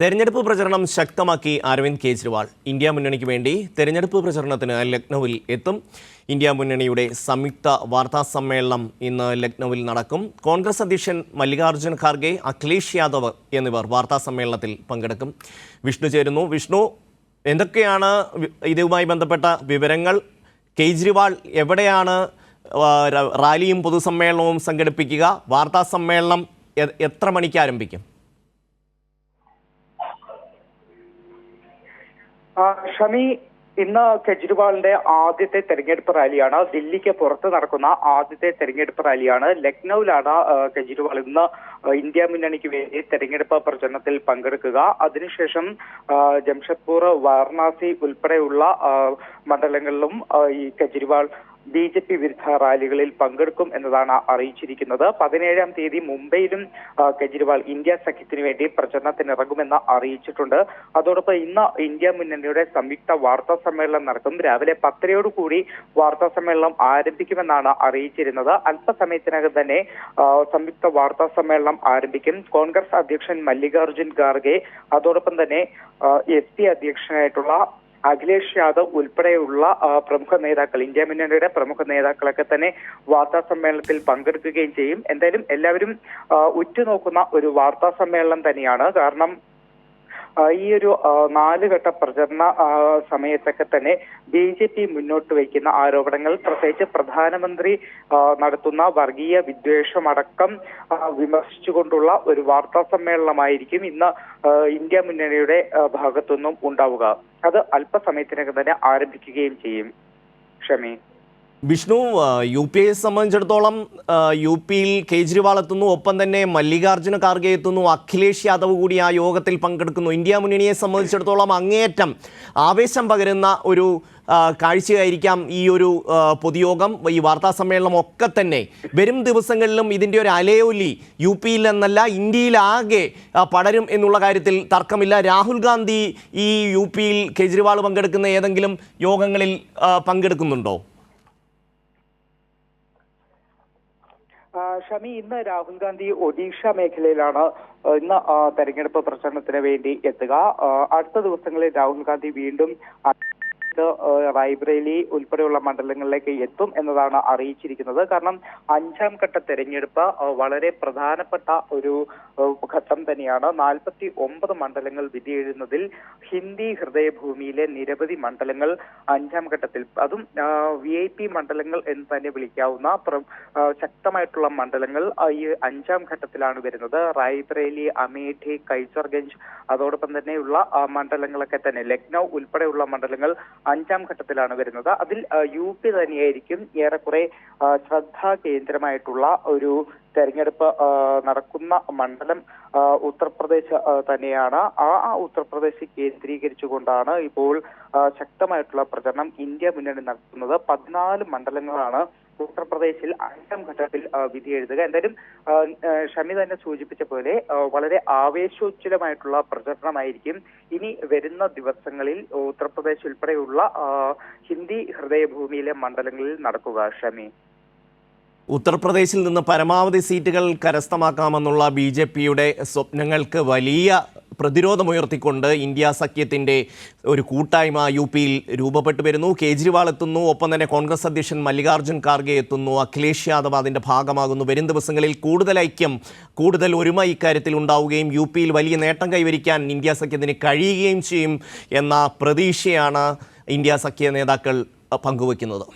തെരഞ്ഞെടുപ്പ് പ്രചരണം ശക്തമാക്കി അരവിന്ദ് കെജ്രിവാൾ. ഇന്ത്യ മുന്നണിക്ക് വേണ്ടി തെരഞ്ഞെടുപ്പ് പ്രചരണത്തിന് ലക്നൌവിൽ എത്തും. ഇന്ത്യ മുന്നണിയുടെ സംയുക്ത വാർത്താ സമ്മേളനം ഇന്ന് ലക്നൌവിൽ നടക്കും. കോൺഗ്രസ് അധ്യക്ഷൻ മല്ലികാർജുൻ ഖാർഗെ അഖിലേഷ് യാദവ് എന്നിവർ വാർത്താ സമ്മേളനത്തിൽ പങ്കെടുക്കും. വിഷ്ണു ചേരുന്നു. വിഷ്ണു എന്തൊക്കെയാണ് ഇതുമായി ബന്ധപ്പെട്ട വിവരങ്ങൾ? കെജ്രിവാൾ എവിടെയാണ് റാലിയും പൊതുസമ്മേളനവും സംഘടിപ്പിക്കുക? വാർത്താ സമ്മേളനം എത്ര മണിക്ക് ആരംഭിക്കും? ഷമി ഇന്ന് കെജ്രിവാളിന്റെ ആദ്യത്തെ തെരഞ്ഞെടുപ്പ് റാലിയാണ്. ദില്ലിക്ക് പുറത്ത് നടക്കുന്ന ആദ്യത്തെ തെരഞ്ഞെടുപ്പ് റാലിയാണ്. ലക്നൌവിലാണ് കെജ്രിവാൾ ഇന്ന് ഇന്ത്യ മുന്നണിക്ക് വേണ്ടി തെരഞ്ഞെടുപ്പ് പ്രചരണത്തിൽ പങ്കെടുക്കുക. അതിനുശേഷം ജംഷഡ്പൂർ വാരണാസി ഉൾപ്പെടെയുള്ള മണ്ഡലങ്ങളിലും ഈ കെജ്രിവാൾ ബി ജെ പി വിരുദ്ധ റാലികളിൽ പങ്കെടുക്കും എന്നതാണ് അറിയിച്ചിരിക്കുന്നത്. പതിനേഴാം തീയതി മുംബൈയിലും കെജ്രിവാൾ ഇന്ത്യ സഖ്യത്തിനു വേണ്ടി പ്രചരണത്തിനിറങ്ങുമെന്ന് അറിയിച്ചിട്ടുണ്ട്. അതോടൊപ്പം ഇന്ന് ഇന്ത്യ മുന്നണിയുടെ സംയുക്ത വാർത്താ സമ്മേളനം നടക്കും. രാവിലെ പത്തരയോടുകൂടി വാർത്താ സമ്മേളനം ആരംഭിക്കുമെന്നാണ് അറിയിച്ചിരുന്നത്. അല്പസമയത്തിനകം തന്നെ സംയുക്ത വാർത്താ സമ്മേളനം ആരംഭിക്കും. കോൺഗ്രസ് അധ്യക്ഷൻ മല്ലികാർജുൻ ഖാർഗെ അതോടൊപ്പം തന്നെ എസ് പി അധ്യക്ഷനായിട്ടുള്ള അഖിലേഷ് യാദവ് ഉൾപ്പെടെയുള്ള പ്രമുഖ നേതാക്കൾ ഇന്ത്യ മുന്നണിയുടെ പ്രമുഖ നേതാക്കളൊക്കെ തന്നെ വാർത്താ സമ്മേളനത്തിൽ പങ്കെടുക്കുകയും ചെയ്യും. എന്തായാലും എല്ലാവരും ഉറ്റുനോക്കുന്ന ഒരു വാർത്താ സമ്മേളനം തന്നെയാണ്. കാരണം ഈ ഒരു നാലുഘട്ട പ്രചരണ സമയത്തൊക്കെ തന്നെ ബി ജെ പി മുന്നോട്ട് വയ്ക്കുന്ന ആരോപണങ്ങൾ പ്രത്യേകിച്ച് പ്രധാനമന്ത്രി നടത്തുന്ന വർഗീയ വിദ്വേഷമടക്കം വിമർശിച്ചുകൊണ്ടുള്ള ഒരു വാർത്താ സമ്മേളനമായിരിക്കും ഇന്ന് ഇന്ത്യ മുന്നണിയുടെ ഭാഗത്തുനിന്നും ഉണ്ടാവുക. അത് അല്പസമയത്തിനകം തന്നെ ആരംഭിക്കുകയും ചെയ്യും. ഷമി. വിഷ്ണു യു പി എയെ സംബന്ധിച്ചിടത്തോളം യു പിയിൽ കേജ്രിവാൾ എത്തുന്നു ഒപ്പം തന്നെ മല്ലികാർജുന ഖാർഗെ എത്തുന്നു അഖിലേഷ് യാദവ് കൂടി ആ യോഗത്തിൽ പങ്കെടുക്കുന്നു. ഇന്ത്യ മുന്നണിയെ സംബന്ധിച്ചിടത്തോളം അങ്ങേയറ്റം ആവേശം പകരുന്ന ഒരു കാഴ്ചയായിരിക്കാം ഈ ഒരു പൊതുയോഗം. ഈ വാർത്താ സമ്മേളനം ഒക്കെ തന്നെ വരും ദിവസങ്ങളിലും ഇതിന്റെ ഒരു അലയൊലി യു പിയിൽ എന്നല്ല ഇന്ത്യയിലാകെ പടരും എന്നുള്ള കാര്യത്തിൽ തർക്കമില്ല. രാഹുൽ ഗാന്ധി ഈ യു പിയിൽ കേജ്രിവാൾ പങ്കെടുക്കുന്ന ഏതെങ്കിലും യോഗങ്ങളിൽ പങ്കെടുക്കുന്നുണ്ടോ ആ, ഷമി ഇന്ന് രാഹുൽ ഗാന്ധി ഒഡീഷ മേഖലയിലാണ് ഇന്ന് തെരഞ്ഞെടുപ്പ് പ്രചരണത്തിന് വേണ്ടി എത്തുക. അടുത്ത ദിവസങ്ങളിൽ രാഹുൽ ഗാന്ധി വീണ്ടും ആ, റായ്ബ്രേലി ഉൾപ്പെടെയുള്ള മണ്ഡലങ്ങളിലേക്ക് എത്തും എന്നതാണ് അറിയിച്ചിരിക്കുന്നത്. കാരണം അഞ്ചാം ഘട്ട തെരഞ്ഞെടുപ്പ് വളരെ പ്രധാനപ്പെട്ട ഒരു ഘട്ടം തന്നെയാണ്. നാൽപ്പത്തി ഒമ്പത് മണ്ഡലങ്ങൾ വിധിയെഴുതുന്നതിൽ ഹിന്ദി ഹൃദയഭൂമിയിലെ നിരവധി മണ്ഡലങ്ങൾ അഞ്ചാം ഘട്ടത്തിൽ. അതും വി ഐ പി മണ്ഡലങ്ങൾ എന്ന് തന്നെ വിളിക്കാവുന്ന ശക്തമായിട്ടുള്ള മണ്ഡലങ്ങൾ ഈ അഞ്ചാം ഘട്ടത്തിലാണ് വരുന്നത്. റായ്ബറേലി അമേഠി കൈസർഗഞ്ച് അതോടൊപ്പം തന്നെയുള്ള മണ്ഡലങ്ങളൊക്കെ തന്നെ. ലക്നൗ ഉൾപ്പെടെയുള്ള മണ്ഡലങ്ങൾ അഞ്ചാം ഘട്ടത്തിലാണ് വരുന്നത്. അതിൽ യു പി തന്നെയായിരിക്കും ഏറെക്കുറെ ആ, ശ്രദ്ധാ കേന്ദ്രമായിട്ടുള്ള ഒരു തെരഞ്ഞെടുപ്പ് നടക്കുന്ന മണ്ഡലം ഉത്തർപ്രദേശ് തന്നെയാണ്. ആ ഉത്തർപ്രദേശ് കേന്ദ്രീകരിച്ചുകൊണ്ടാണ് ഇപ്പോൾ ശക്തമായിട്ടുള്ള പ്രചരണം ഇന്ത്യ മുന്നണി നടത്തുന്നത്. പതിനാല് മണ്ഡലങ്ങളാണ് ഉത്തർപ്രദേശിൽ അഞ്ചാം ഘട്ടത്തിൽ വിധി എഴുതുക. എന്തായാലും ഷമി തന്നെ സൂചിപ്പിച്ച പോലെ വളരെ ആവേശോജ്വലമായിട്ടുള്ള പ്രചരണമായിരിക്കും ഇനി വരുന്ന ദിവസങ്ങളിൽ ഉത്തർപ്രദേശ് ഉൾപ്പെടെയുള്ള ഹിന്ദി ഹൃദയഭൂമിയിലെ മണ്ഡലങ്ങളിൽ നടക്കുക ഷമി. ഉത്തർപ്രദേശിൽ നിന്ന് പരമാവധി സീറ്റുകൾ കരസ്ഥമാക്കാമെന്നുള്ള ബി ജെ പിയുടെ സ്വപ്നങ്ങൾക്ക് വലിയ പ്രതിരോധമുയർത്തിക്കൊണ്ട് ഇന്ത്യ സഖ്യത്തിന്റെ ഒരു കൂട്ടായ്മ യു പിയിൽ രൂപപ്പെട്ടു വരുന്നു. കേജ്രിവാൾ എത്തുന്നു. ഒപ്പം തന്നെ കോൺഗ്രസ് അധ്യക്ഷൻ മല്ലികാർജുൻ ഖാർഗെ എത്തുന്നു. അഖിലേഷ് യാദവ് അതിന്റെ ഭാഗമാകുന്നു. വരും ദിവസങ്ങളിൽ കൂടുതൽ ഐക്യം കൂടുതൽ ഒരുമ ഇക്കാര്യത്തിൽ ഉണ്ടാവുകയും യു പിയിൽ വലിയ നേട്ടം കൈവരിക്കാൻ ഇന്ത്യ സഖ്യത്തിന് കഴിയുകയും ചെയ്യും എന്ന പ്രതീക്ഷയാണ് ഇന്ത്യ സഖ്യ നേതാക്കൾ പങ്കുവയ്ക്കുന്നത്.